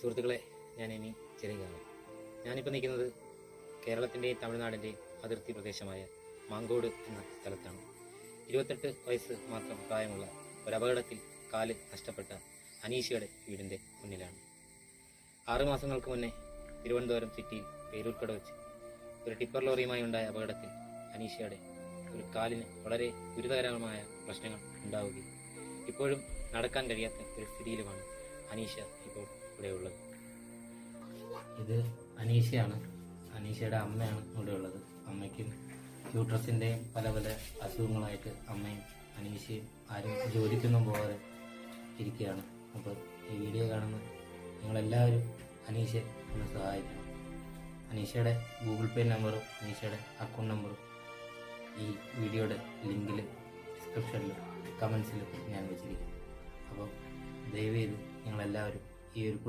സുഹൃത്തുക്കളെ ഞാൻ ഇനി ചെറിയാണ് ഞാനിപ്പോൾ നിൽക്കുന്നത് കേരളത്തിന്റെയും തമിഴ്നാടിന്റെയും അതിർത്തി പ്രദേശമായ മാങ്കോട് എന്ന സ്ഥലത്താണ്. ഇരുപത്തെട്ട് വയസ്സ് മാത്രം പ്രായമുള്ള ഒരു അപകടത്തിൽ കാൽ നഷ്ടപ്പെട്ട അനീഷയുടെ വീടിന്റെ മുന്നിലാണ്. ആറ് മാസങ്ങൾക്ക് മുന്നേ തിരുവനന്തപുരം സിറ്റിയിൽ പേരൂർക്കട വെച്ച് ഒരു ടിപ്പർ ലോറിയുമായി ഉണ്ടായ അപകടത്തിൽ അനീഷയുടെ ഒരു കാലിന് വളരെ ഗുരുതരമായ പ്രശ്നങ്ങൾ ഉണ്ടാവുകയും ഇപ്പോഴും നടക്കാൻ കഴിയാത്ത ഒരു സ്ഥിതിയിലുമാണ് അനീഷ ഇപ്പോൾ ഇവിടെയുള്ളത്. ഇത് അനീഷയാണ്. അനീഷയുടെ അമ്മയാണ് ഇവിടെയുള്ളത്. അമ്മയ്ക്കും യൂട്രസിന്റെയും പല പല അസുഖങ്ങളായിട്ട് അമ്മയും അനീഷയും ആരും ജോലിക്കൊന്നും പോകാതെ ഇരിക്കുകയാണ്. അപ്പോൾ ഈ വീഡിയോ കാണുന്ന നിങ്ങളെല്ലാവരും അനീഷയെ ഒന്ന് സഹായിക്കണം. അനീഷയുടെ ഗൂഗിൾ പേ നമ്പറും അനീഷയുടെ അക്കൗണ്ട് നമ്പറും ഈ വീഡിയോയുടെ ലിങ്കിൽ ഡിസ്ക്രിപ്ഷനിലും കമൻസിലും ഞാൻ വെച്ചിരിക്കും. അപ്പോൾ ദയവേത് നിങ്ങളെല്ലാവരും ഈ ഒരു